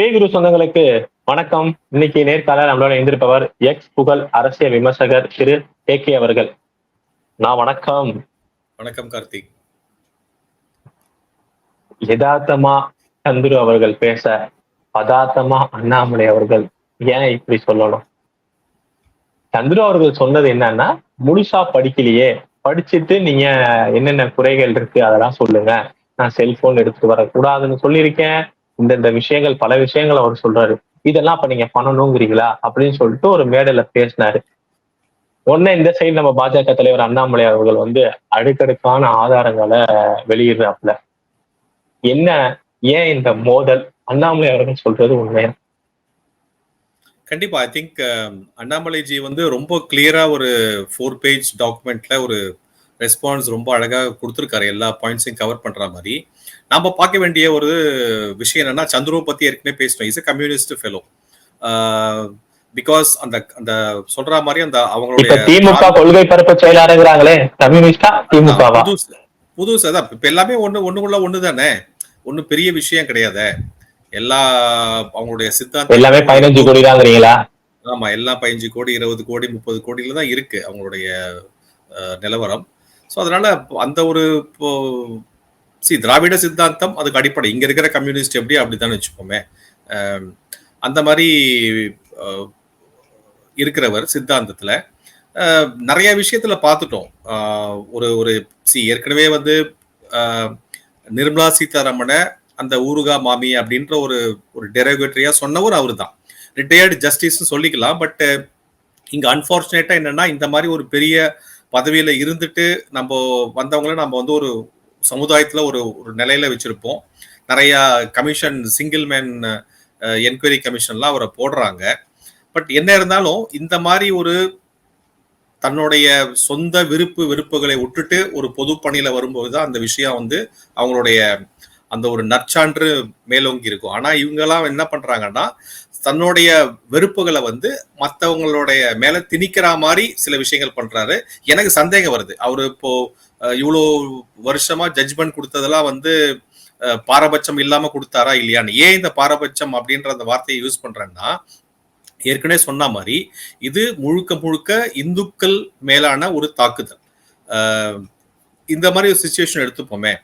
பேகுரு சொந்தங்களுக்கு வணக்கம். இன்னைக்கு நேர்காணல் நம்மளோட இருந்திருப்பவர் எக்ஸ் புகழ் அரசியல் விமர்சகர் திரு கே கே அவர்கள். நான் வணக்கம். வணக்கம் கார்த்திக். யதார்த்தமா சந்துரு அவர்கள் பேச பதார்த்தமா அண்ணாமலை அவர்கள் ஏன் இப்படி சொல்லணும்? சந்துரு அவர்கள் சொன்னது என்னன்னா முழுசா படிக்கலையே. படிச்சுட்டு நீங்க என்னென்ன குறைகள் இருக்கு அதெல்லாம் சொல்லுங்க. நான் செல்போன் எடுத்துட்டு வரக்கூடாதுன்னு சொல்லியிருக்கேன். இந்தந்த விஷயங்கள் பல விஷயங்கள் அவர் சொல்றாரு. இதெல்லாம் அப்ப நீங்க பண்ணணுங்கிறீங்களா? அப்படின்னு சொல்லிட்டு ஒரு மேடையில பேசினாரு. ஒன்னு இந்த சைடு நம்ம பாஜக தலைவர் அண்ணாமலை அவர்கள் வந்து அடுக்கடுக்கான ஆதாரங்களை வெளியிடுறாப்புல. என்ன ஏன் இந்த மோதல்? அண்ணாமலை அவர்கள் சொல்றது உண்மையா? கண்டிப்பா ஐ திங்க் அண்ணாமலைஜி வந்து ரொம்ப கிளியரா ஒரு ஃபோர் பேஜ் டாக்குமெண்ட்ல ஒரு ரெஸ்பான்ஸ் ரொம்ப அழகா கொடுத்துருக்காரு. எல்லா பாயிண்ட்ஸையும் கவர் பண்ற மாதிரி. நாம பார்க்க வேண்டிய ஒரு விஷயம் என்னன்னா சந்துருவை பத்தி ஏற்கனவே பேசினோம் இஸ் கம்யூனிஸ்ட் ஃபெலோ பிகாஸ் அந்த அந்த சொல்ற மாதிரி அந்த அவங்களுடைய திமுக கொள்கை பரப்பு செயலாளருங்கிறாங்களே கம்யூனிஸ்டா திமுகவா? புதுசு அதான். இப்ப எல்லாமே ஒண்ணு ஒண்ணுக்குள்ள ஒண்ணு தானே. ஒன்னும் பெரிய விஷயம் கிடையாது. எல்லா அவங்களுடைய சித்தாந்தம் எல்லாமே பதினஞ்சு கோடி தாங்கிறீங்களா? ஆமா எல்லாம் பதினஞ்சு கோடி இருபது கோடி முப்பது கோடியில தான் இருக்கு அவங்களுடைய நிலவரம். ஸோ அதனால அந்த ஒரு இப்போ சி திராவிட சித்தாந்தம் அதுக்கு அடிப்படை. இங்கே இருக்கிற கம்யூனிஸ்ட் எப்படி? அப்படித்தானே வச்சுக்கோமே. அந்த மாதிரி இருக்கிறவர் சித்தாந்தத்தில். நிறைய விஷயத்துல பார்த்துட்டோம். ஒரு ஒரு சி ஏற்கனவே வந்து நிர்மலா சீதாராமனை அந்த ஊருகா மாமி அப்படின்ற ஒரு ஒரு டெரோகேட்டரியா சொன்னவர் அவர் தான் ரிட்டையர்டு ஜஸ்டிஸ் சொல்லிக்கலாம் பட் இங்க அன்பார்ச்சுனேட்டா என்னன்னா இந்த மாதிரி ஒரு பெரிய பதவியில இருந்துட்டு நம்ம வந்தவங்கள நம்ம வந்து ஒரு சமுதாயத்துல ஒரு ஒரு நிலையில வச்சிருப்போம். நிறைய கமிஷன் சிங்கிள் மேன் என்கொயரி கமிஷன்லாம் அவரை போடுறாங்க. பட் என்ன இருந்தாலும் இந்த மாதிரி ஒரு தன்னுடைய சொந்த விருப்பு வெறுப்புகளை விட்டுட்டு ஒரு பொது பணியில வரும்போது தான் அந்த விஷயம் வந்து அவங்களுடைய அந்த ஒரு நற்சான்று மேலோங்கி இருக்கும். ஆனா இவங்கெல்லாம் என்ன பண்றாங்கன்னா தன்னுடைய வெறுப்புகளை வந்து மற்றவங்களுடைய மேல திணிக்கிற மாதிரி சில விஷயங்கள் பண்றாரு. எனக்கு சந்தேகம் வருது. அவரு இப்போ இவ்வளோ வருஷமா ஜட்ஜ்மெண்ட் கொடுத்ததெல்லாம் வந்து பாரபட்சம் இல்லாம கொடுத்தாரா இல்லையான்னு. ஏன் இந்த பாரபட்சம் அப்படின்ற அந்த வார்த்தையை யூஸ் பண்றேன்னா ஏற்கனவே சொன்ன மாதிரி இது முழுக்க முழுக்க இந்துக்கள் மேலான ஒரு தாக்குதல். இந்த மாதிரி ஒரு சுச்சுவேஷன் எடுத்துப்போமே.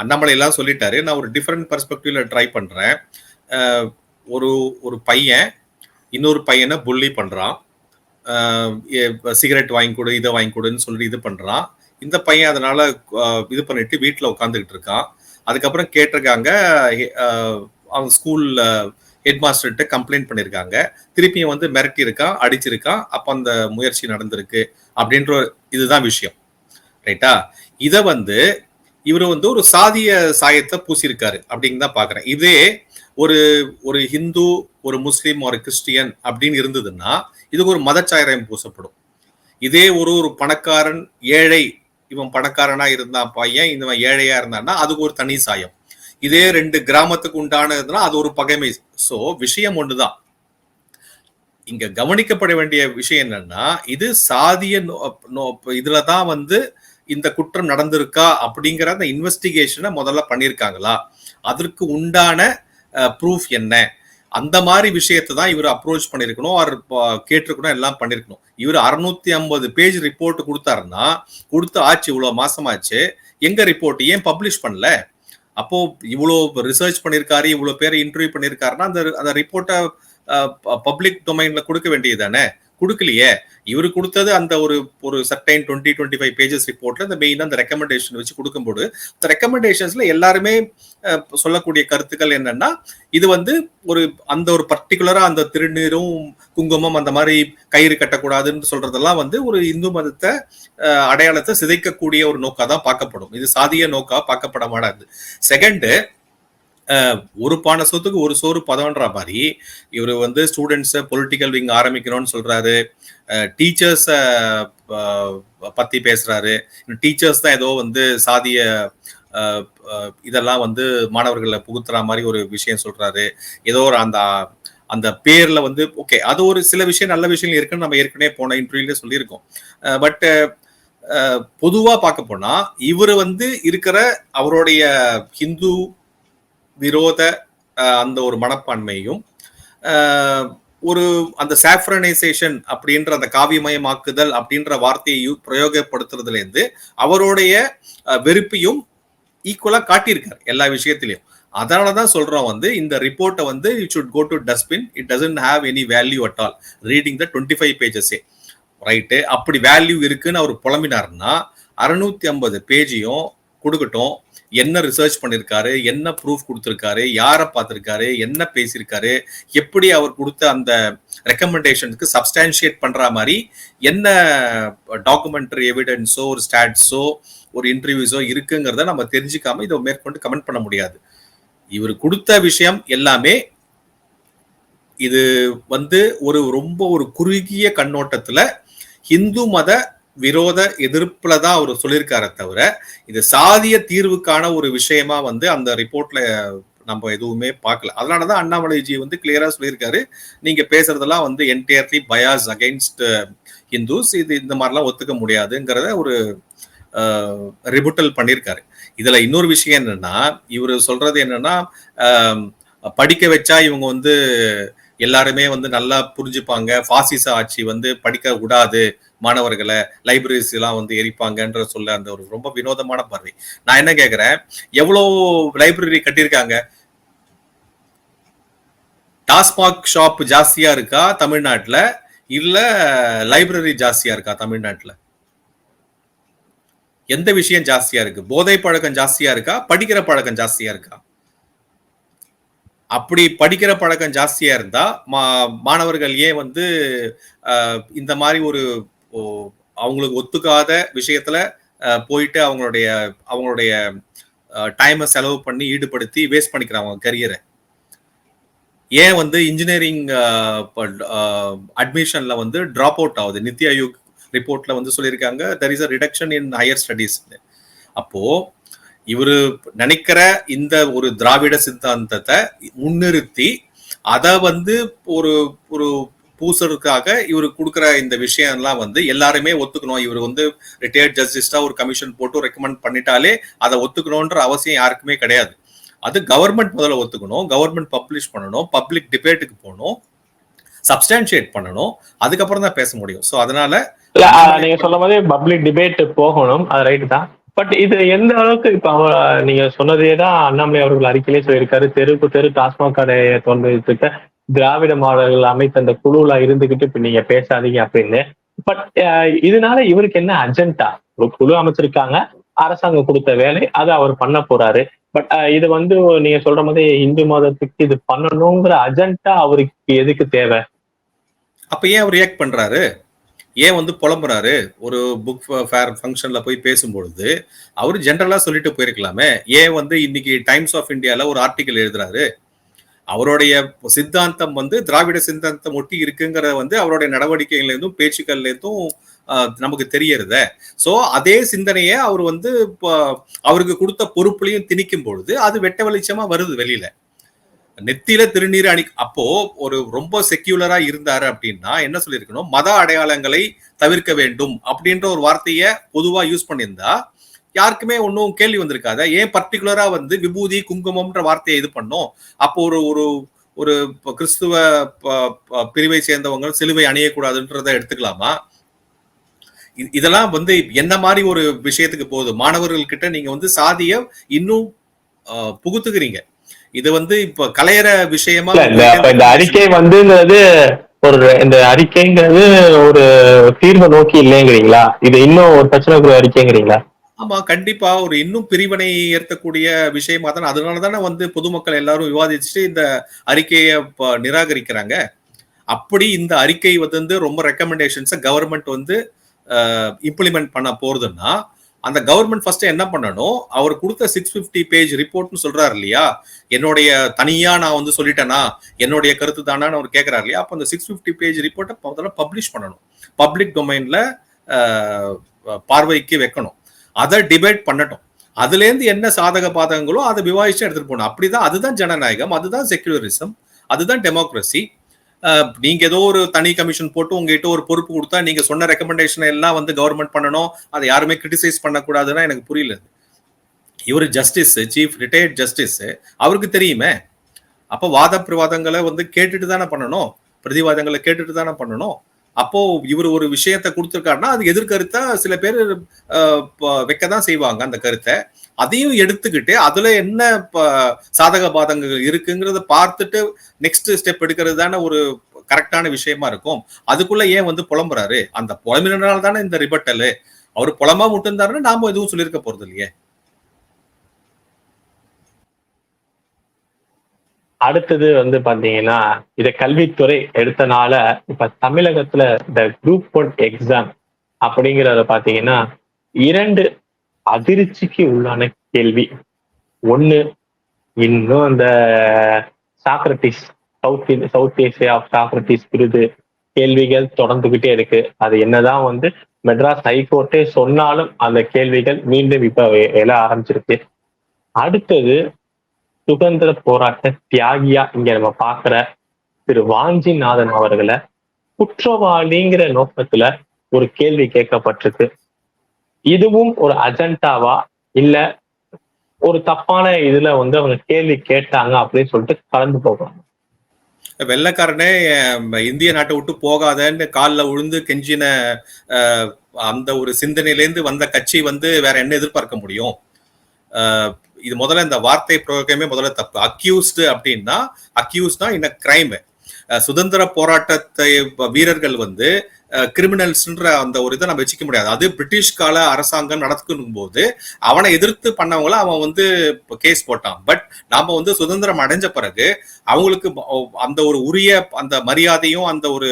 அண்ணாமலை எல்லாம் சொல்லிட்டாரு. நான் ஒரு டிஃப்ரெண்ட் பர்ஸ்பெக்டிவ்ல ட்ரை பண்றேன். ஒரு ஒரு பையன் இன்னொரு பையனை புள்ளி பண்ணுறான் சிகரெட் வாங்கி கொடு இதை வாங்கி கொடுன்னு சொல்லிட்டு இது பண்ணுறான் இந்த பையன் அதனால இது பண்ணிட்டு வீட்டில் உட்காந்துக்கிட்டு இருக்கான். அதுக்கப்புறம் கேட்டிருக்காங்க அவங்க ஸ்கூலில் ஹெட் மாஸ்டர்கிட்ட கம்ப்ளைண்ட் பண்ணியிருக்காங்க திருப்பியும் வந்து மிரட்டியிருக்கான் அடிச்சிருக்கான். அப்போ அந்த முயற்சி நடந்திருக்கு. அப்படின்ற ஒரு- இதுதான் விஷயம். ரைட்டா? இதை வந்து இவர் வந்து ஒரு சாதிய சாயத்தை பூசியிருக்காரு அப்படின்னு தான் பாக்குறேன் இதே ஒரு ஒரு ஹிந்து ஒரு முஸ்லீம் ஒரு கிறிஸ்டியன் அப்படின்னு இருந்ததுன்னா இதுக்கு ஒரு மதச்சாயம் பூசப்படும். இதே ஒரு ஒரு பணக்காரன் ஏழை இவன் பணக்காரனா இருந்தான் பையன் இவன் ஏழையா இருந்தான்னா அதுக்கு ஒரு தனி சாயம். இதே ரெண்டு கிராமத்துக்கு உண்டானதுன்னா அது ஒரு பகைமை. சோ விஷயம் ஒண்ணுதான். இங்க கவனிக்கப்பட வேண்டிய விஷயம் என்னன்னா இது சாதிய நோ- நோ- இதுலதான் வந்து இந்த குற்றம் நடந்திருக்கா அப்படிங்கிற அந்த இன்வெஸ்டிகேஷனை முதல்ல பண்ணியிருக்காங்களா அதற்கு உண்டான ப்ரூஃப் என்ன? அந்த மாதிரி விஷயத்தை தான் இவர் அப்ரோச் பண்ணியிருக்கணும் அவர் கேட்டிருக்கணும் எல்லாம் பண்ணியிருக்கணும் இவர் அறுநூத்தி ஐம்பது பேஜ் ரிப்போர்ட் கொடுத்தாருன்னா கொடுத்து ஆச்சு இவ்வளோ மாசமாச்சு எங்க ரிப்போர்ட் ஏன் பப்ளிஷ் பண்ணல? அப்போ இவ்வளோ ரிசர்ச் பண்ணியிருக்காரு இவ்வளோ பேரை இன்டர்வியூ பண்ணியிருக்காருன்னா அந்த அந்த ரிப்போர்ட்டை பப்ளிக் டொமைன்ல கொடுக்க வேண்டியது தானே? கொடுக்கலையே. இவர் கொடுத்தது அந்த ஒரு ஒரு certain twenty twenty five pages ரிப்போர்ட்ல இந்த மெயினாக அந்த ரெக்கமெண்டேஷன் வச்சு கொடுக்கும்போது இந்த ரெக்கமெண்டேஷன்ஸ்ல எல்லாருமே சொல்லக்கூடிய கருத்துக்கள் என்னன்னா இது வந்து ஒரு அந்த ஒரு பர்டிகுலரா அந்த திருநீரும் குங்குமம் அந்த மாதிரி கயிறு கட்டக்கூடாதுன்னு சொல்றதெல்லாம் வந்து ஒரு இந்து மதத்தை அடையாளத்தை சிதைக்கக்கூடிய ஒரு நோக்கா தான் பார்க்கப்படும். இது சாதிய நோக்கா பார்க்கப்பட மாட்டாது. செகண்ட் ஒரு பான சொத்துக்கு ஒரு சோறு பதம்ன்ற மாதிரி இவர் வந்து ஸ்டூடெண்ட்ஸை பொலிட்டிக்கல் விங் ஆரம்பிக்கணும்னு சொல்றாரு. டீச்சர்ஸை பத்தி பேசுறாரு. டீச்சர்ஸ் தான் ஏதோ வந்து சாதிய இதெல்லாம் வந்து மாணவர்களை புகுத்துற மாதிரி ஒரு விஷயம் சொல்றாரு. ஏதோ ஒரு அந்த அந்த பேர்ல வந்து ஓகே அது ஒரு சில விஷயம் நல்ல விஷயம் இருக்குன்னு நம்ம ஏற்கனவே போன இன்டர்வியூல சொல்லியிருக்கோம். பட் பொதுவா பார்க்க போனா இவர் வந்து இருக்கிற அவருடைய ஹிந்து விரோத அந்த ஒரு மனப்பான்மையும் ஒரு அந்த சாஃப்ரனைசேஷன் அப்படின்ற அந்த காவியமயமாக்குதல் அப்படின்ற வார்த்தையை பிரயோகப்படுத்துறதுலேருந்து அவருடைய வெறுப்பையும் ஈக்குவலாக காட்டியிருக்காரு எல்லா விஷயத்திலையும். அதனால தான் சொல்றோம் வந்து இந்த ரிப்போர்ட்டை வந்து it should go to dustbin it doesn't have any value at all reading the twenty five பேஜஸே right அப்படி வேல்யூ இருக்குன்னு அவர் புலம்பினார்னா அறுநூத்தி ஐம்பது பேஜையும் கொடுக்கட்டும். என்ன ரிசர்ச் பண்ணியிருக்காரு என்ன ப்ரூஃப் கொடுத்துருக்காரு யாரை பார்த்துருக்காரு என்ன பேசியிருக்காரு எப்படி அவர் கொடுத்த அந்த ரெக்கமெண்டேஷனுக்கு சப்ஸ்டான்ஷியேட் பண்ணுற மாதிரி என்ன டாக்குமெண்ட்ரி எவிடன்ஸோ ஒரு ஸ்டாட்ஸோ ஒரு இன்டர்வியூஸோ இருக்குங்கிறத நம்ம தெரிஞ்சுக்காம இதை மேற்கொண்டு கமெண்ட் பண்ண முடியாது. இவர் கொடுத்த விஷயம் எல்லாமே இது வந்து ஒரு ரொம்ப ஒரு குறுகிய கண்ணோட்டத்தில் இந்து மத விரோத எதிர்ப்புல தான் அவர் சொல்லியிருக்காரே தவிர இது சாதிய தீர்வுக்கான ஒரு விஷயமா வந்து அந்த ரிப்போர்ட்ல நம்ம எதுவுமே பார்க்கல. அதனாலதான் அண்ணாமலைஜி வந்து கிளியரா சொல்லியிருக்காரு. நீங்க பேசுறதெல்லாம் வந்து என்டையர்லி பயாஸ் அகைன்ஸ்ட் ஹிந்துஸ் இது இந்த மாதிரிலாம் ஒத்துக்க முடியாதுங்கிறத ஒரு ரிபுட்டல் பண்ணியிருக்காரு. இதுல இன்னொரு விஷயம் என்னன்னா இவர் சொல்றது என்னன்னா படிக்க வச்சா இவங்க வந்து எல்லாருமே வந்து நல்லா புரிஞ்சுப்பாங்க. பாசிச ஆட்சி வந்து படிக்க கூடாது மாணவர்களை லைப்ரரிஸ் எல்லாம் வந்து எரிப்பாங்கன்ற சொல்ல அந்த ஒரு ரொம்ப வினோதமான பார்வை. நான் என்ன கேக்குறேன்? எவ்வளோ லைப்ரரி கட்டியிருக்காங்க? டாஸ்மாக் ஷாப் ஜாஸ்தியா இருக்கா தமிழ்நாட்டில்? இல்ல லைப்ரரி ஜாஸ்தியா இருக்கா தமிழ்நாட்டில்? எந்த விஷயம் ஜாஸ்தியா இருக்கு? போதை பழக்கம் ஜாஸ்தியா இருக்கா? படிக்கிற பழக்கம் ஜாஸ்தியா இருக்கா? அப்படி படிக்கிற பழக்கம் ஜாஸ்தியா இருந்தா மா- மாணவர்கள் ஏன் வந்து இந்த மாதிரி ஒரு இப்போ அவங்களுக்கு ஒத்துக்காத விஷயத்துல போயிட்டு அவங்களுடைய அவங்களுடைய டைமை செலவு பண்ணி ஈடுபடுத்தி வேஸ்ட் பண்ணிக்கிறாங்க அவங்க கரியரை ஏன் வந்து இன்ஜினியரிங் அட்மிஷன்ல வந்து ட்ராப் அவுட் ஆகுது? நித்தி ஆயோக் ரிப்போர்ட்ல வந்து சொல்லியிருக்காங்க there is a reduction in higher studies அப்போ இவர் நினைக்கிற இந்த ஒரு திராவிட சித்தாந்தத்தை முன்னிறுத்தி அதை வந்து ஒரு ஒரு பூசறதுக்காக இவர் கொடுக்குற இந்த விஷயம்லாம் வந்து எல்லாருமே ஒத்துக்கணும். இவர் வந்து ரிட்டையர்ட் ஜஸ்டிஸ்டா ஒரு கமிஷன் போட்டு ரெக்கமெண்ட் பண்ணிட்டாலே அதை ஒத்துக்கணுன்ற அவசியம் யாருக்குமே கிடையாது. அது கவர்மெண்ட் முதல்ல ஒத்துக்கணும். கவர்மெண்ட் பப்ளிஷ் பண்ணணும். பப்ளிக் டிபேட்டுக்கு போகணும். சப்ஸ்டான்ஷியேட் பண்ணணும். அதுக்கப்புறம் தான் பேச முடியும். ஸோ அதனால நீங்க சொல்ல மாதிரி பப்ளிக் டிபேட் போகணும். அது ரைட் தான். பட் இது எந்த அளவுக்கு இப்ப அவர் நீங்க சொன்னதே தான் அண்ணாமலை அவர்கள் அறிக்கையிலே சொல்லியிருக்காரு. தெருக்கு தெரு டாஸ்மாக் கடையை தோன்றிட்டு திராவிட மாடல்கள் அமைத்த அந்த குழுல இருந்துகிட்டு இப்ப நீங்க பேசாதீங்க அப்படின்னு. பட் இதனால இவருக்கு என்ன அஜெண்டா ஒரு குழு அமைச்சிருக்காங்க. அரசாங்கம் கொடுத்த வேலை அதை அவர் பண்ண போறாரு. பட் இது வந்து நீங்க சொல்ற மாதிரி இந்து மதத்துக்கு இது பண்ணணுங்கிற அஜெண்டா அவருக்கு எதுக்கு தேவை? அப்ப ஏன் அவர் ரியாக்ட் பண்றாரு? ஏன் வந்து புலம்புறாரு? ஒரு புக் ஃபேர் ஃபங்க்ஷன்ல போய் பேசும்பொழுது அவர் ஜென்ரலா சொல்லிட்டு போயிருக்கலாமே. ஏன் வந்து இன்னைக்கு டைம்ஸ் ஆஃப் இந்தியால ஒரு ஆர்டிக்கல் எழுதுறாரு? அவருடைய சித்தாந்தம் வந்து திராவிட சித்தாந்தம் ஒட்டி இருக்குங்கிற வந்து அவருடைய நடவடிக்கைகள்ல இருந்தும் பேச்சுக்கள்ல இருந்தும் நமக்கு தெரியறத. ஸோ அதே சிந்தனையை அவர் வந்து இப்போ அவருக்கு கொடுத்த பொறுப்புலையும் திணிக்கும் பொழுது அது வெட்ட வெளிச்சமா வருது வெளியில. நெத்தியில திருநீர் அணி அப்போ ஒரு ரொம்ப செக்யூலரா இருந்தாரு அப்படின்னா என்ன சொல்லியிருக்கணும்? மத அடையாளங்களை தவிர்க்க வேண்டும் அப்படின்ற ஒரு வார்த்தையை பொதுவா யூஸ் பண்ணியிருந்தா யாருக்குமே ஒன்றும் கேள்வி வந்திருக்காத. ஏன் பர்டிகுலரா வந்து விபூதி குங்குமம்ன்ற வார்த்தையை இது பண்ணோம்? அப்போ ஒரு ஒரு ஒரு கிறிஸ்துவ ப- ப- பிரிவை சேர்ந்தவங்க சிலுவை அணியக்கூடாதுன்றதை எடுத்துக்கலாமா? இதெல்லாம் வந்து என்ன மாதிரி ஒரு விஷயத்துக்கு போகுது? மாணவர்கள் கிட்ட நீங்க வந்து சாதிய இன்னும் ஆஹ், புகுத்துக்கிறீங்க. இது வந்து இப்ப கலையற விஷயமா இல்ல இந்த அறிக்கை வந்துங்கிறது ஒரு இந்த அறிக்கைங்கிறது ஒரு தீர்வை நோக்கி இல்லைங்கிறீங்களா? இது இன்னும் ஒரு பிரச்சனைக்குரிய அறிக்கைங்கிறீங்களா? ஆமா கண்டிப்பா. ஒரு இன்னும் பிரிவினை ஏற்கக்கூடிய விஷயமா தானே. அதனால தானே வந்து பொதுமக்கள் எல்லாரும் விவாதிச்சுட்டு இந்த அறிக்கையை நிராகரிக்கிறாங்க. அப்படி இந்த அறிக்கை வந்து ரொம்ப ரெக்கமெண்டேஷன்ஸை கவர்மெண்ட் வந்து இம்ப்ளிமெண்ட் பண்ண போறதுன்னா அந்த கவர்மெண்ட் ஃபர்ஸ்ட் என்ன பண்ணணும்? அவர் கொடுத்த சிக்ஸ் பிப்டி பேஜ் ரிப்போர்ட்னு சொல்றாரு இல்லையா? என்னுடைய தனியா நான் வந்து சொல்லிட்டேனா? என்னுடைய கருத்து தானான்னு அவர் கேட்கிறாரு இல்லையா? அப்போ அந்த சிக்ஸ் பிப்டி பேஜ் ரிப்போர்ட்டை முதல்ல பப்ளிஷ் பண்ணணும். பப்ளிக் டொமைன்ல பார்வைக்கு வைக்கணும். அதை டிபேட் பண்ணட்டும். அதுலேருந்து என்ன சாதக பாதகங்களோ அதை விவாதிச்சு எடுத்துகிட்டு போகணும். அப்படிதான் அதுதான் ஜனநாயகம் அதுதான் செக்யூலரிசம் அதுதான் டெமோக்ரஸி நீங்க ஏதோ ஒரு தனி கமிஷன் போட்டு உங்ககிட்ட ஒரு பொறுப்பு கொடுத்தா நீங்க சொன்ன ரெக்கமெண்டேஷன் எல்லாம் வந்து கவர்மெண்ட் பண்ணணும் அதை யாருமே கிரிட்டிசைஸ் பண்ணக்கூடாதுன்னா எனக்கு புரியல. இவர் ஜஸ்டிஸ் சீஃப் ரிட்டையர்ட் ஜஸ்டிஸ் அவருக்கு தெரியுமே? அப்போ வாத பிரவாதங்களை வந்து கேட்டுட்டு தானே பண்ணணும்? பிரதிவாதங்களை கேட்டுட்டு தானே பண்ணணும்? அப்போ இவர் ஒரு விஷயத்த கொடுத்துருக்காருன்னா அது எதிர்கருத்தா சில பேர் வைக்க தான் செய்வாங்க அந்த கருத்தை. அதையும் எடுத்துக்கிட்டு அதுல என்ன சாதக பாதகங்கள் இருக்குங்கிறத பார்த்துட்டு நெக்ஸ்ட் ஸ்டெப் எடுக்கிறது தானே ஒரு கரெக்டான விஷயமா இருக்கும். அதுக்குள்ள ஏன் வந்து புலம்புறாரு? அந்த புலம்பினால தானே இந்த ரிபட்டலு. அவர் புலமா முட்டிருந்தாருன்னா நாம எதுவும் சொல்லியிருக்க போறது இல்லையே அடுத்தது வந்து பாத்தீங்கன்னா இத கல்வித்துறை எடுத்தனால இப்ப தமிழகத்துல இந்த குரூப் ஒன் எக்ஸாம் அப்படிங்கிறத பாத்தீங்கன்னா இரண்டு அதிர்ச்சிக்கு உள்ளான கேள்வி. ஒண்ணு இன்னும் அந்த Socrates south south Asia of Socrates விருது கேள்விகள் தொடர்ந்துகிட்டே இருக்கு. அது என்னதான் வந்து மெட்ராஸ் ஹைகோர்ட்டே சொன்னாலும் அந்த கேள்விகள் மீண்டும் இப்ப எழ ஆரம்பிச்சிருக்கு. அடுத்தது சுதந்திர போராட்ட தியாகியா இங்க நம்ம பாக்குற திரு வாஞ்சிநாதன் அவர்களை குற்றவாளிங்கிற நோக்கத்துல ஒரு கேள்வி கேட்கப்பட்டிருக்கு. இதுவும் ஒரு அஜெண்டாவா? இல்ல ஒரு தப்பான இதுல வந்து அவங்க கேள்வி கேட்டாங்க அப்படின்னு சொல்லிட்டு கலந்து போகலாம்? வெள்ளக்காரனே இந்திய நாட்டை விட்டு போகாதன்னு காலில் விழுந்து கெஞ்சின அந்த ஒரு சிந்தனையிலேருந்து வந்த கட்சி வந்து வேற என்ன எதிர்பார்க்க முடியும்? இது முதல்ல இந்த வார்த்தை பிரயோகமே முதல்ல தப்பு. அக்யூஸ்டு அப்படின்னா அக்யூஸ்னா இன்ன கிரைம் சுதந்திர போராட்டத்தை வீரர்கள் வந்து கிரிமினல்ஸ்ன்ற அந்த ஒரு இதை நம்ம வச்சுக்க முடியாது. அது பிரிட்டிஷ் கால அரசாங்கம் நடத்துக்கும் போது அவனை எதிர்த்து பண்ணவங்கள அவன் வந்து கேஸ் போட்டான். பட் நாம வந்து சுதந்திரம் அடைஞ்ச பிறகு அவங்களுக்கு அந்த ஒரு உரிய அந்த மரியாதையும் அந்த ஒரு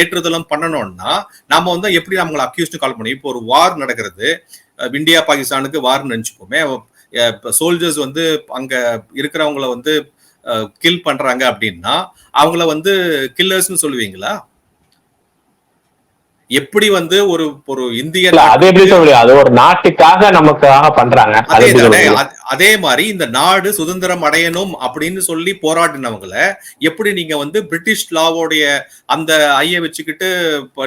ஏற்றுதலும் பண்ணணும்னா நாம வந்து எப்படி நம்மளை அக்யூஸ்ட் கால் பண்ணி இப்போ ஒரு வார் நடக்கிறது. இந்தியா பாகிஸ்தானுக்கு வார்னு நினைச்சுப்போமே சோல்ஜர்ஸ் வந்து அங்க இருக்கிறவங்கள வந்து கில் பண்றாங்க அப்படின்னா அவங்கள வந்து கில்லர்ஸ்னு சொல்லுவீங்களா? எப்படி வந்து ஒரு ஒரு இந்திய அது எப்படி சொல்ல முடியும் அது ஒரு நாட்டுக்காக நமக்காக பண்றாங்க. அதே மாதிரி இந்த நாடு சுதந்திரம் அடையணும் அப்படின்னு சொல்லி போராடினவங்கள எப்படி நீங்க வந்து பிரிட்டிஷ் லாவோடைய அந்த ஐய வச்சுக்கிட்டு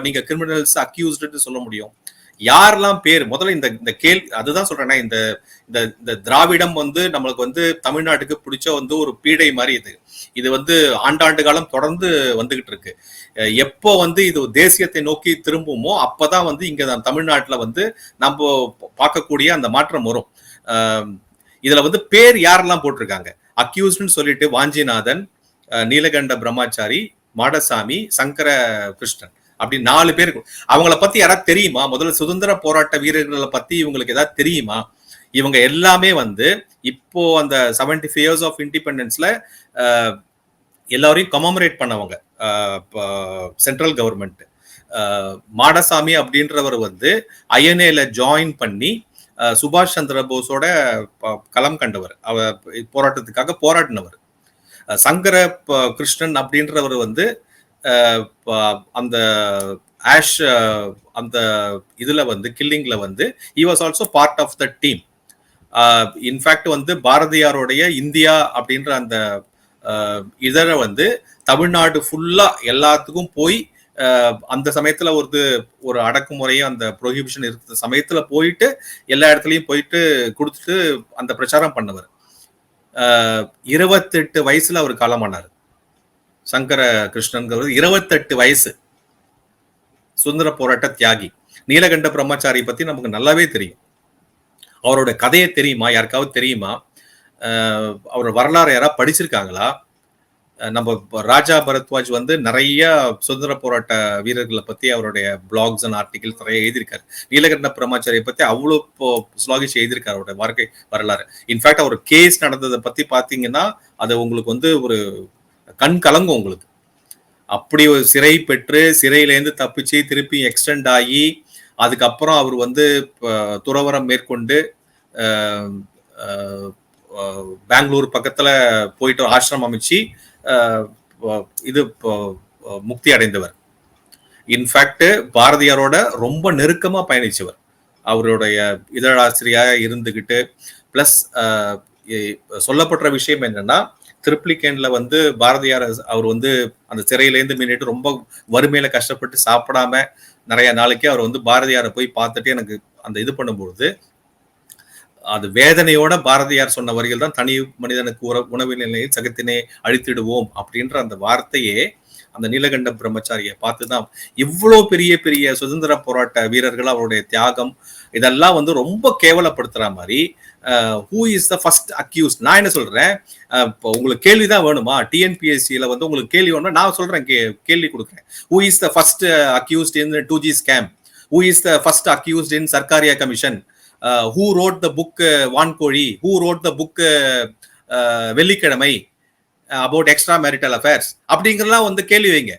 நீங்க கிரிமினல்ஸ் அக்யூஸ்டு சொல்ல முடியும்? யாரெல்லாம் பேர் முதல்ல இந்த இந்த கேள்வி அதுதான் சொல்றேன்னா இந்த இந்த இந்த திராவிடம் வந்து நம்மளுக்கு வந்து தமிழ்நாட்டுக்கு பிடிச்ச வந்து ஒரு பீடை மாதிரி இது. இது வந்து ஆண்டாண்டு காலம் தொடர்ந்து வந்துகிட்டு இருக்கு. எப்போ வந்து இது தேசியத்தை நோக்கி திரும்புமோ அப்பதான் வந்து இங்க தமிழ்நாட்டுல வந்து நம்ம பார்க்கக்கூடிய அந்த மாற்றம் வரும். இதுல வந்து பேர் யாரெல்லாம் போட்டிருக்காங்க? அக்யூஸ்ட்னு சொல்லிட்டு வாஞ்சிநாதன் நீலகண்ட பிரம்மாச்சாரி மாடசாமி சங்கர கிருஷ்ணன் அப்படி நாலு பேர் அவங்கள பத்தி யாராவது தெரியுமா? முதல்ல சுதந்திர போராட்ட வீரர்களை பத்தி இவங்களுக்கு ஏதாவது தெரியுமா? இவங்க எல்லாமே வந்து இப்போ அந்த செவன்டி ஃபைவ் இயர்ஸ் ஆஃப் இண்டிபெண்டன்ஸ்ல எல்லாரையும் கமமரேட் பண்ணவங்க. சென்ட்ரல் கவர்மெண்ட் மாடசாமி அப்படின்றவர் வந்து ஐஎன்ஏல ஜாயின் பண்ணி சுபாஷ் சந்திர போஸோட களம் கண்டவர். அவ போராட்டத்துக்காக போராடினவர். சங்கர கிருஷ்ணன் அப்படின்றவர் வந்து அந்த ஆஷ் அந்த இதில் வந்து கில்லிங்கில் வந்து he was also part of the team in fact வந்து பாரதியாருடைய இந்தியா அப்படின்ற அந்த இதழை வந்து தமிழ்நாடு ஃபுல்லாக எல்லாத்துக்கும் போய் அந்த சமயத்தில் ஒரு ஒரு அடக்குமுறையும் அந்த ப்ரொஹிபிஷன் இருக்கிற சமயத்தில் போயிட்டு எல்லா இடத்துலையும் போயிட்டு கொடுத்துட்டு அந்த பிரச்சாரம் பண்ணவர். இருபத்தெட்டு வயசுல அவர் காலமானார். சங்கர கிருஷ்ணன்கிறது இருபத்தெட்டு வயசு. சுதந்திர போராட்ட தியாகி. நீலகண்ட பிரம்மச்சாரி பத்தி நமக்கு நல்லாவே தெரியும். அவரோட கதையை தெரியுமா? யாருக்காவது தெரியுமா? அவரோட வரலாறு யாராவது படிச்சிருக்காங்களா? நம்ம ராஜா பரத்வாஜ் வந்து நிறைய சுதந்திர போராட்ட வீரர்களை பத்தி அவருடைய பிளாக்ஸ் அண்ட் ஆர்டிகல்ஸ் நிறைய எழுதியிருக்காரு. நீலகண்ட பிரம்மாச்சாரியை பத்தி அவ்வளோ ஸ்லாகிஷ் எழுதியிருக்காரு அவருடைய வாழ்க்கை வரலாறு. இன்ஃபேக்ட் அவர் கேஸ் நடந்ததை பத்தி பாத்தீங்கன்னா அது உங்களுக்கு வந்து ஒரு கண் கலங்கும் உங்களுக்கு. அப்படி ஒரு சிறை பெற்று சிறையிலேருந்து தப்பிச்சு திருப்பி எக்ஸ்டெண்ட் ஆகி அதுக்கப்புறம் அவர் வந்து துறவரம் மேற்கொண்டு பெங்களூர் பக்கத்தில் போயிட்டு ஆசிரமம் அமைச்சு இது முக்தி அடைந்தவர். இன்ஃபேக்ட் பாரதியாரோட ரொம்ப நெருக்கமாக பயணித்தவர் அவருடைய இதழாசிரியாக இருந்துக்கிட்டு ப்ளஸ் சொல்லப்பட்ட விஷயம் என்னன்னா திருப்ளிகேன்ல வந்து பாரதியார் அவர் வந்து அந்த சிறையிலேருந்து மீனிட்டு ரொம்ப வறுமையில கஷ்டப்பட்டு சாப்பிடாம நிறைய நாளைக்கு அவர் வந்து பாரதியாரை போய் பார்த்துட்டு எனக்கு அந்த இது பண்ணும்பொழுது அது வேதனையோட பாரதியார் சொன்ன வரிகள் தான் தனி மனிதனுக்கு உற உணவு நிலையை சகத்தினை அழித்திடுவோம் அப்படின்ற அந்த வார்த்தையே அந்த நீலகண்ட பிரம்மச்சாரியை பார்த்து தான் இவ்வளோ பெரிய பெரிய சுதந்திர போராட்ட வீரர்கள் அவருடைய தியாகம் இதெல்லாம் வந்து ரொம்ப கேவலப்படுத்துற மாதிரி who is the first accused நான் என்ன சொல்றேன்? Uh, இப்போ உங்களுக்கு கேள்வி தான் வேணுமா டிஎன்பிஎஸ்சியில் வந்து உங்களுக்கு கேள்வி வேணுமா நான் சொல்றேன் கே கேள்வி கொடுக்குறேன். Who is the first accused in two G scam who is the first accused in Sarkaria commission who wrote the book வான்கோழி ஹூ ரோட் த புக் வெள்ளிக்கிழமை அபவுட் எக்ஸ்ட்ரா மேரிட்டல் அஃபேர்ஸ் அப்படிங்கிறலாம் வந்து கேள்வி வைங்க.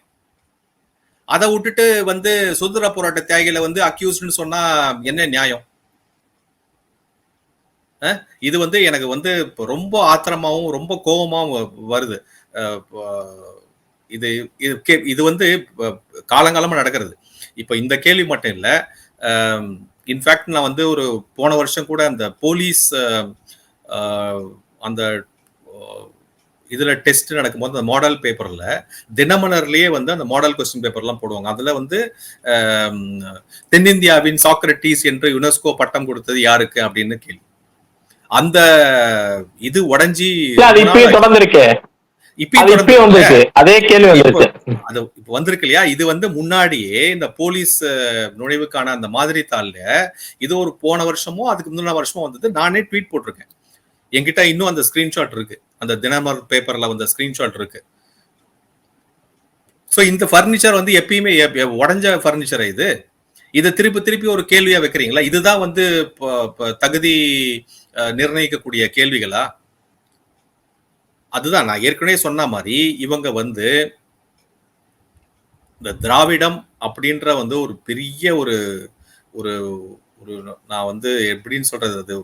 அதை விட்டுட்டு வந்து சுதந்திர போராட்ட தியாகிகளை வந்து அக்யூஸ்ட்னு சொன்னா என்ன நியாயம்? இது வந்து எனக்கு வந்து ரொம்ப ஆத்திரமாவும் ரொம்ப கோபமாகவும் வருது. இது இது கே- இது வந்து காலங்காலமாக நடக்கிறது. இப்போ இந்த கேள்வி மட்டும் இல்லை இன்ஃபேக்ட் நான் வந்து ஒரு போன வருஷம் கூட அந்த போலீஸ் அந்த இதில் டெஸ்ட் நடக்கும்போது அந்த மாடல் பேப்பரில் தினமலர்லேயே வந்து அந்த மாடல் கொஸ்டின் பேப்பர்லாம் போடுவாங்க. அதில் வந்து தென்னிந்தியாவின் சாக்ரட்டிஸ் என்று யுனெஸ்கோ பட்டம் கொடுத்தது யாருக்கு அப்படின்னு கேள்வி. அந்த இது உடைஞ்சி அது இப்பயும் தொடர்ந்து இருக்கு இப்பயும் அது இப்பயும் தொடர்ந்து வந்துருக்கு. அதே கேள்வி வந்துருக்கு அது இப்ப வந்திருக்கு இல்லையா இது வந்து முன்னாடியே இந்த போலீஸ் நுழைவுக்கான அந்த மாதிரி தாள்ல இது ஒரு போன வருஷமோ அதுக்கு முந்தின வருஷமோ வந்தது. நானே ட்வீட் போட்டிருக்கேன். என்கிட்ட இன்னும் அந்த ஸ்கிரீன்ஷாட் இருக்கு. அந்த தினமலர் பேப்பர்ல வந்த ஸ்கிரீன்ஷாட் இருக்கு. சோ இந்த ஃபர்னிச்சர் வந்து எப்பயுமே எப்- எப்- உடைஞ்ச ஃபர்னிச்சர் இது? இதை திருப்பி திருப்பி ஒரு கேள்வியா வைக்கிறீங்களா? இதுதான் வந்து தகுதி நிர்ணயிக்கக்கூடிய கேள்விகளா? அதுதான் நான் ஏற்கனவே சொன்ன மாதிரி இவங்க வந்து இந்த திராவிடம் அப்படின்ற வந்து ஒரு பெரிய ஒரு ஒரு ஒரு நான் வந்து எப்படின்னு சொல்றது அது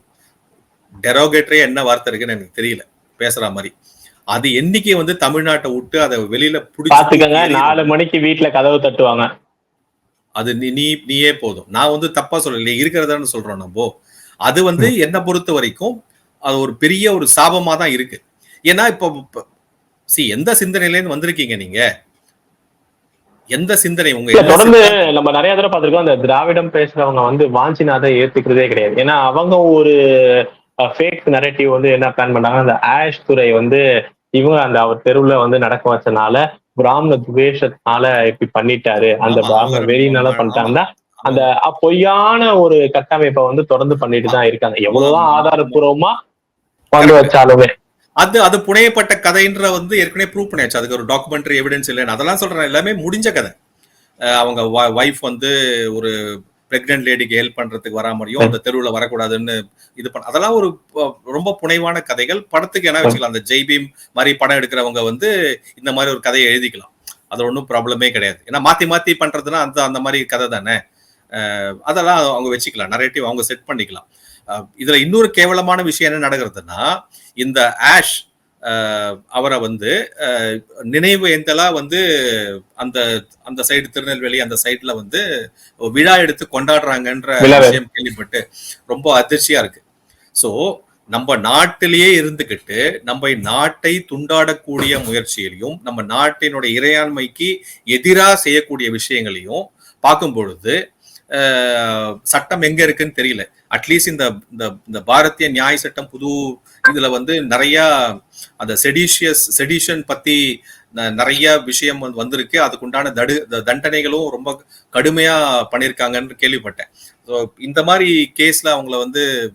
டெரோகேட்டரே என்ன வார்த்தை இருக்குன்னு எனக்கு தெரியல பேசுற மாதிரி. அது என்னைக்கு வந்து தமிழ்நாட்டை விட்டு அதை வெளியில பாத்துக்கங்க பிடிச்சி நாலு மணிக்கு வீட்டுல கதவு தட்டுவாங்க. அது நீ நீ நீயே போதும். நான் வந்து தப்பா சொல்லல இருக்கிறதான்னு சொல்றோம் நம்ம. அது வந்து என்ன பொறுத்த வரைக்கும் அது ஒரு பெரிய ஒரு சாபமா தான் இருக்கு. ஏன்னா இப்போ சி எந்த சிந்தனையில இருந்து வந்திருக்கீங்க நீங்க? எந்த சிந்தனை உங்க தொடர்ந்து? நம்ம நிறைய தடவை பார்த்திருக்கோம் அந்த திராவிடம் பேசுறவங்க வந்து வாஞ்சிநாதை ஏத்துக்கிறதே கிடையாது. ஏன்னா அவங்க ஒரு ஃபேக் நரேட்டிவ் வந்து என்ன பிளான் பண்ணாங்கன்னா அந்த ஆஷ் துறை வந்து இவங்க அந்த அவர் தெருவுல வந்து நடக்க வச்சனால பிராமண துவேஷத்தினால இப்படி பண்ணிட்டாரு. அந்த பிராமண ஆமா. பண்ணிட்டாங்கன்னா அந்த பொய்யான ஒரு கட்டமைப்பை வந்து தொடர்ந்து பண்ணிட்டு தான் இருக்காங்க. எவ்வளவுதான் ஆமா. ஆதாரப்பூர்வமா கொண்டு வச்சாலுமே. அது அது புனையப்பட்ட கதைன்ற வந்து ஏற்கனவே ப்ரூவ் பண்ணியாச்சு. அதுக்கு ஒரு டாக்குமெண்ட்ரி எவிடன்ஸ் இல்லைன்னு. அதெல்லாம் சொல்றேன். எல்லாமே முடிஞ்ச கதை. அவங்க ஒய்ஃப் வந்து ஒரு பிரெக்னென்ட் லேடிக்கு ஹெல்ப் பண்றதுக்கு வராமறையும் அந்த தெருவுல வரக்கூடாதுன்னு இது பண்ண அதெல்லாம் ஒரு ரொம்ப புனைவான கதைகள். படத்துக்கு என்ன வச்சுக்கலாம். அந்த ஜெய்பீம் மாதிரி படம் எடுக்கிறவங்க வந்து இந்த மாதிரி ஒரு கதையை எழுதிக்கலாம். அது ஒன்றும் ப்ராப்ளமே கிடையாது. ஏன்னா மாத்தி மாத்தி பண்றதுன்னா அந்த அந்த மாதிரி கதை தானே. அதெல்லாம் அவங்க வச்சுக்கலாம். நரேட்டிவ் அவங்க செட் பண்ணிக்கலாம். இதுல இன்னொரு கேவலமான விஷயம் என்ன நடக்கிறதுனா இந்த ஆஷ் அவரை வந்து நினைவு எந்தலா வந்து அந்த அந்த சைடு திருநெல்வேலி அந்த சைடுல வந்து விழா எடுத்து கொண்டாடுறாங்கன்ற. விஷயம் கேள்விப்பட்டு ரொம்ப அதிர்ச்சியா இருக்கு. சோ நம்ம நாட்டிலேயே இருந்துகிட்டு நம்ம நாட்டை துண்டாடக்கூடிய முயற்சியிலையும் நம்ம நாட்டினுடைய இறையாண்மைக்கு எதிரா செய்யக்கூடிய விஷயங்களையும் பார்க்கும் பொழுது சட்டம் எங்க இருக்குன்னு தெரியல. அட்லீஸ்ட் இந்த இந்த இந்த பாரதிய நியாய சட்டம் புது இதுல வந்து நிறைய அந்த செடிஷியஸ் செடிஷன் பத்தி ந- நிறைய விஷயம் வந்து வந்திருக்கு. அதுக்குண்டான தடு த- தண்டனைகளும் ரொம்ப கடுமையா பண்ணியிருக்காங்கன்னு கேள்விப்பட்டேன். ஸோ இந்த மாதிரி கேஸ்ல அவங்கள வந்து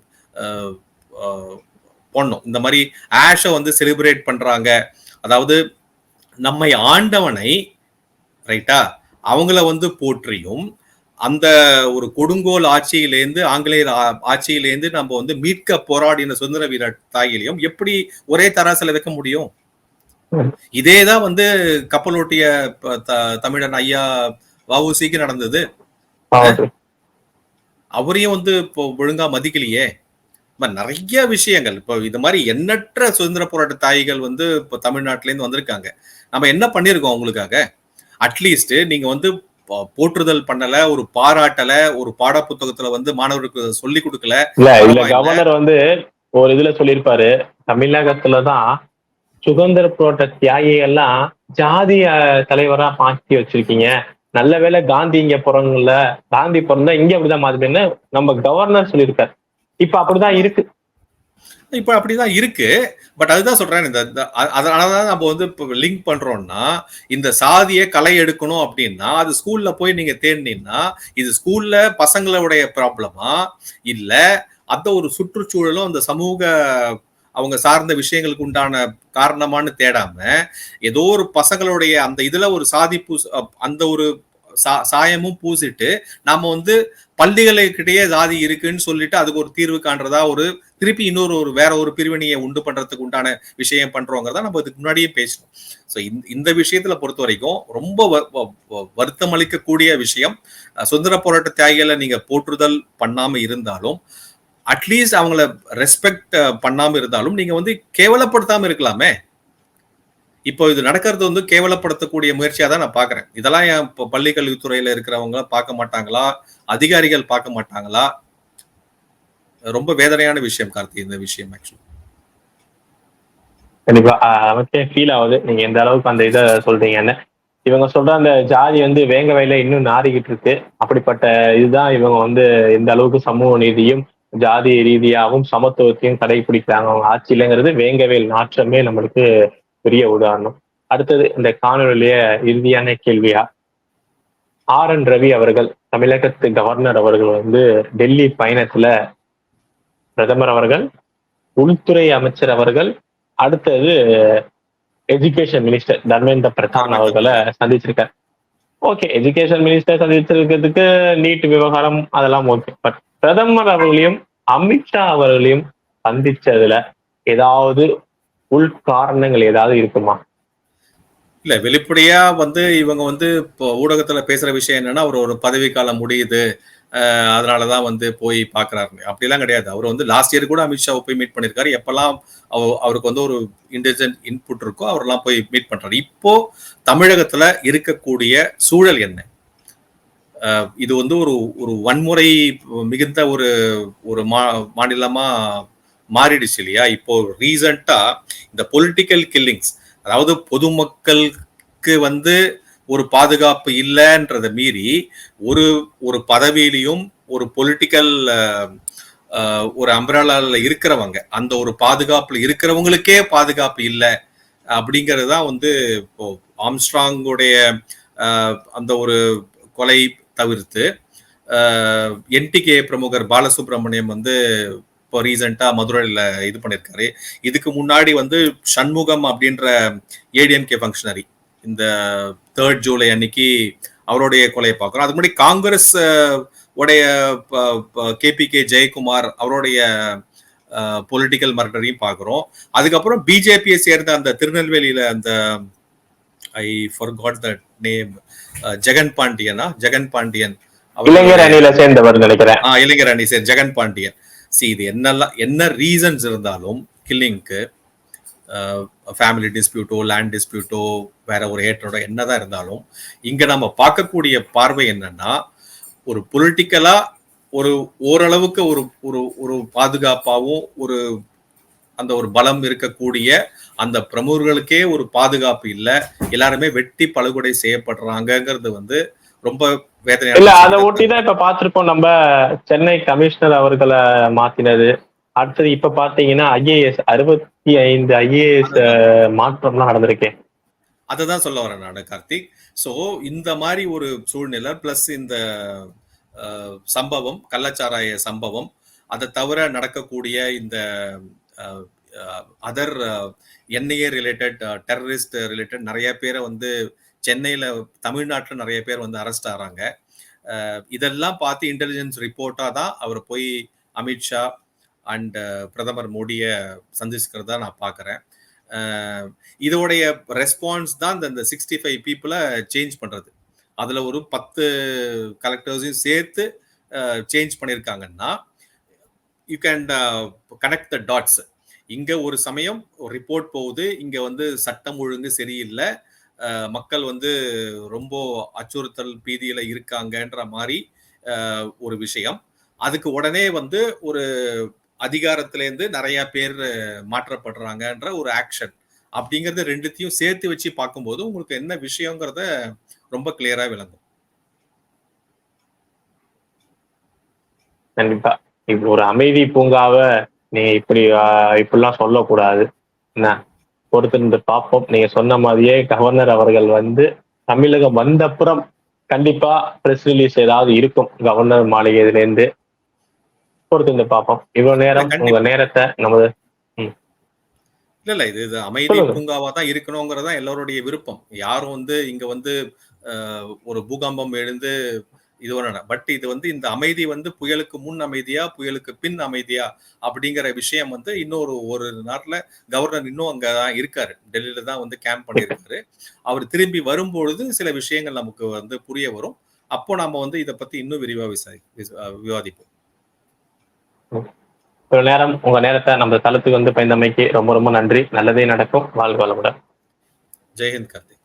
போடணும். இந்த மாதிரி ஆஷை வந்து செலிப்ரேட் பண்றாங்க. அதாவது நம்மை ஆண்டவனை ரைட்டா அவங்கள வந்து போற்றியும் அந்த ஒரு கொடுங்கோல் ஆட்சியிலேருந்து ஆங்கிலேயர் ஆட்சியிலேருந்து நம்ம வந்து மீட்க போராடின சுதந்திர வீர தாயிலையும் எப்படி ஒரே தராசில வைக்க முடியும். இதேதான் வந்து கப்பலோட்டிய தமிழன் ஐயா வஉசிக்கு நடந்தது. அவரையும் வந்து இப்போ ஒழுங்கா மதிக்கலையே. நிறைய விஷயங்கள். இப்போ இது மாதிரி எண்ணற்ற சுதந்திர போராட்ட தாய்கள் வந்து இப்போ தமிழ்நாட்டுல இருந்து வந்திருக்காங்க. நம்ம என்ன பண்ணிருக்கோம் அவங்களுக்காக அட்லீஸ்ட் நீங்க வந்து போற்றுதல் பண்ணல ஒரு பாராட்டல ஒரு பாட புத்தகத்துல வந்து மாணவருக்கு சொல்லி கொடுக்கல. இல்ல. கவர்னர் வந்து ஒரு இதுல சொல்லியிருப்பாரு. தமிழகத்துலதான் சுதந்திர போராட்ட தியாகி எல்லாம் ஜாதி அஹ், தலைவரா மாற்றி வச்சிருக்கீங்க. நல்ல வேளை காந்தி இங்க பிறங்கல காந்தி பிறந்தா இங்க அப்படிதான் மாதிரி நம்ம கவர்னர் சொல்லியிருக்காரு. இப்ப அப்படிதான் இருக்கு. இப்போ அப்படிதான் இருக்கு. பட் அதுதான் சொல்றேன். இந்த இந்த- தான் அதனாலதான் நம்ம வந்து இப்போ லிங்க் பண்றோம்னா இந்த சாதியை களை எடுக்கணும் அப்படின்னா அது ஸ்கூல்ல போய் நீங்க தேடினீங்கன்னா இது ஸ்கூல்ல பசங்களுடைய ப்ராப்ளமா இல்ல அந்த ஒரு சுற்றுச்சூழலும் அந்த சமூக அவங்க சார்ந்த விஷயங்களுக்கு உண்டான காரணமான்னு தேடாம ஏதோ ஒரு பசங்களுடைய அந்த இதுல ஒரு சாதி பூ அந்த ஒரு சா- சாயமும் பூசிட்டு நாம வந்து பள்ளிகளுக்கிட்டேயே சாதி இருக்குன்னு சொல்லிட்டு அதுக்கு ஒரு தீர்வு காண்றதா ஒரு திருப்பி இன்னொரு ஒரு வேற ஒரு பிரிவினையை உண்டு பண்றதுக்கு உண்டான விஷயம் பண்றோங்கிறத நம்ம இதுக்கு முன்னாடியே பேசணும் ஸோ இந்த விஷயத்துல பொறுத்த வரைக்கும் ரொம்ப வ- வ- வ- வருத்தம் அளிக்கக்கூடிய விஷயம் சுதந்திர போராட்ட தியாகிகளை நீங்க போற்றுதல் பண்ணாம இருந்தாலும் அட்லீஸ்ட் அவங்கள ரெஸ்பெக்ட் பண்ணாம இருந்தாலும் நீங்க வந்து கேவலப்படுத்தாம இருக்கலாமே. இப்போ இது நடக்கிறது வந்து கேவலப்படுத்தக்கூடிய முயற்சியா தான் நான் பாக்குறேன். இதெல்லாம் என் இப்போ பள்ளி கல்வித்துறையில இருக்கிறவங்க பார்க்க மாட்டாங்களா? அதிகாரிகள் பார்க்க மாட்டாங்களா? ரொம்ப வேதனையான விஷயம் கார்த்தி இந்த விஷயம் ஆக்சுவலி கண்டிப்பா. நமக்கே ஃபீல் ஆகுது. நீங்க எந்த அளவுக்கு அந்த இதை சொல்றீங்கன்னு. இவங்க சொல்ற அந்த ஜாதி வந்து வேங்க வயல இன்னும் நாறிக்கிட்டு இருக்கு. அப்படிப்பட்ட இதுதான் இவங்க வந்து எந்த அளவுக்கு சமூக நீதியும் ஜாதி ரீதியாகவும் சமத்துவத்தையும் கடைபிடிக்கிறாங்க அவங்க ஆட்சியிலங்கிறது வேங்கவேல் நாற்றமே நம்மளுக்கு பெரிய உதாரணம். அடுத்தது இந்த காணொலிய இறுதியான கேள்வியா? ஆர் என் ரவி அவர்கள் தமிழகத்து கவர்னர் அவர்கள் வந்து டெல்லி பயணத்துல பிரதமர் அவர்கள் உள்துறை அமைச்சர் அவர்கள் அடுத்தது எஜுகேஷன் மினிஸ்டர் தர்மேந்திர பிரதான் அவர்களை சந்திச்சிருக்காரு. ஓகே எஜுகேஷன் மினிஸ்டர் சந்திச்சிருக்கிறதுக்கு நீட் விவகாரம் அதெல்லாம் ஓகே பட் பிரதமர் அவர்களையும் அமித்ஷா அவர்களையும் சந்திச்சதுல ஏதாவது உள் காரணங்கள் ஏதாவது இருக்குமா? இல்ல வெளிப்படையா வந்து இவங்க வந்து இப்போ ஊடகத்துல பேசுற விஷயம் என்னன்னா அவர் ஒரு பதவி காலம் முடியுது. அதனால தான் வந்து போய் பார்க்குறாரு அப்படிலாம் கிடையாது. அவர் வந்து லாஸ்ட் இயர் கூட அமித்ஷாவை போய் மீட் பண்ணியிருக்காரு எப்பெல்லாம் அவருக்கு வந்து ஒரு இன்டெலிஜென்ட் இன்புட் இருக்கோ அவரெல்லாம் போய் மீட் பண்ணுறாரு இப்போ தமிழகத்தில் இருக்கக்கூடிய சூழல் என்ன? இது வந்து ஒரு ஒரு வன்முறை மிகுந்த ஒரு ஒரு மா மாநிலமாக மாறிடுச்சு இல்லையா? இப்போ ரீசண்டாக இந்த பொலிட்டிக்கல் கில்லிங்ஸ் அதாவது பொதுமக்களுக்கு வந்து ஒரு பாதுகாப்பு இல்லைன்றதை மீறி ஒரு ஒரு பதவியிலையும் ஒரு பொலிட்டிக்கல் ஒரு அம்பராலால இருக்கிறவங்க அந்த ஒரு பாதுகாப்புல இருக்கிறவங்களுக்கே பாதுகாப்பு இல்லை அப்படிங்கிறது தான் வந்து இப்போ ஆம்ஸ்ட்ராங்குடைய அந்த ஒரு கொலை தவிர்த்து என்டிகே பிரமுகர் பாலசுப்ரமணியம் வந்து இப்போ ரீசெண்டாக மதுரையில் இது பண்ணியிருக்காரு இதுக்கு முன்னாடி வந்து சண்முகம் அப்படின்ற ஏடிஎம்கே ஃபங்க்ஷனரி இந்த தேர்ட் ஜூலை அன்னைக்கு அவருடைய கொலையை பார்க்குறோம். அதுக்கு முன்னாடி காங்கிரஸ் உடைய கேபிகே ஜெயக்குமார் அவருடைய பொலிட்டிக்கல் மர்டரையும் பார்க்குறோம். அதுக்கப்புறம் பிஜேபியை சேர்ந்த அந்த திருநெல்வேலியில அந்த I forgot the name Jagan பாண்டியனா? Jagan Pandian. இளைஞர் அணியில சேர்ந்தவர் நினைக்கிறேன். ஆ இளைஞர் அணி சார் ஜெகன் பாண்டியன். சி இது என்னெல்லாம் என்ன ரீசன்ஸ் இருந்தாலும் கில்லிங்க்கு ஃபேமிலி டிஸ்பியூட்டோ லேண்ட் டிஸ்பியூட்டோ வேற ஒரு ஏற்றோட என்னதான் இருந்தாலும் இங்க நம்ம பார்க்கக்கூடிய பார்வை என்னன்னா ஒரு பொலிட்டிக்கலா ஒரு ஓரளவுக்கு ஒரு ஒரு ஒரு பாதுகாப்பாகவும் ஒரு அந்த ஒரு பலம் இருக்கக்கூடிய அந்த பிரமுகர்களுக்கே ஒரு பாதுகாப்பு இல்லை எல்லாருமே வெட்டி படுகொலை செய்யப்படுறாங்கங்கிறது வந்து ரொம்ப வேதனையான இல்ல அதை விஷயம். ஒட்டிதான் இப்ப பார்த்திருப்போம் நம்ம சென்னை கமிஷனர் அவர்களை மாத்தினது அடுத்தது இப்ப பாத்தீங்கன்னா ஐஏஎஸ் அறுபத்தி ஐந்து ஐஏஎஸ் மாற்றம்லாம் நடந்திருக்கேன் அததான் சொல்ல வரேன் நான் கார்த்திக். சோ இந்த மாதிரி ஒரு சூழ்நிலை பிளஸ் இந்த சம்பவம் கள்ளச்சாராய சம்பவம் அதை தவிர நடக்கக்கூடிய இந்த other NIA related terrorist related நிறைய பேரை வந்து சென்னையில் தமிழ்நாட்டில் நிறைய பேர் வந்து அரெஸ்ட் ஆகிறாங்க இதெல்லாம் பார்த்து இன்டெலிஜென்ஸ் ரிப்போர்ட்டா தான் அவர் போய் அமித்ஷா அண்ட் பிரதமர் மோடியை சந்திச்சுக்கிறதா நான் பார்க்குறேன் இதோடைய ரெஸ்பான்ஸ் தான் இந்த- சிக்ஸ்டி ஃபைவ் பீப்புளை சேஞ்ச் பண்ணுறது அதில் ஒரு பத்து கலெக்டர்ஸையும் சேர்த்து சேஞ்ச் பண்ணியிருக்காங்கன்னா you can connect the dots இங்கே ஒரு சமயம் ஒரு ரிப்போர்ட் போகுது இங்கே வந்து சட்டம் ஒழுங்கு சரியில்லை மக்கள் வந்து ரொம்ப அச்சுறுத்தல் பீதியில் இருக்காங்கன்ற மாதிரி ஒரு விஷயம். அதுக்கு உடனே வந்து ஒரு அதிகாரத்திலேருந்து நிறைய பேர் மாற்றப்படுறாங்கன்ற ஒரு ஆக்ஷன் அப்படிங்கறத ரெண்டுத்தையும் சேர்த்து வச்சு பார்க்கும்போது உங்களுக்கு என்ன விஷயங்கிறத ரொம்ப கிளியரா விளங்கும். கண்டிப்பா. இப்ப ஒரு அமைதி பூங்காவை நீங்க இப்படி இப்படிலாம் சொல்லக்கூடாது. என்ன? பொறுத்திருந்து பார்ப்போம் நீங்க சொன்ன மாதிரியே கவர்னர் அவர்கள் வந்து தமிழகம் வந்தப்புறம் கண்டிப்பா பிரஸ் ரிலீஸ் ஏதாவது இருக்கும் கவர்னர் மாளிகையிலேருந்து பொறுத்திருந்து பார்ப்போம். இவ்வளவு நேரம். உங்க நேரத்தை நமது இல்ல இல்ல இது அமைதி. பூங்காவா தான் இருக்கணுங்கிறதா எல்லாருடைய விருப்பம். யாரும் வந்து இங்க வந்து ஒரு பூகம்பம் எழுந்து இது பண்ண பட் இது வந்து இந்த அமைதி வந்து புயலுக்கு முன் அமைதியா புயலுக்கு பின் அமைதியா அப்படிங்கிற விஷயம் வந்து இன்னொரு ஒரு நாட்டுல கவர்னர் இன்னும் அங்க தான் இருக்காரு. டெல்லியில தான் வந்து கேம்ப் பண்ணியிருக்காரு. அவர் திரும்பி வரும்பொழுது சில விஷயங்கள் நமக்கு வந்து புரிய வரும். அப்போ நாம வந்து இதை பத்தி இன்னும் விரிவா விசாரி விவாதிப்போம். இவ்வளவு நேரம் உங்க நேரத்தை நம்ம தளத்துக்கு வந்து பயந்தமைக்கு ரொம்ப ரொம்ப நன்றி. நல்லதே நடக்கும். வாழ்க வளமுடன். ஜெய்ஹிந்த் கார்த்திக்.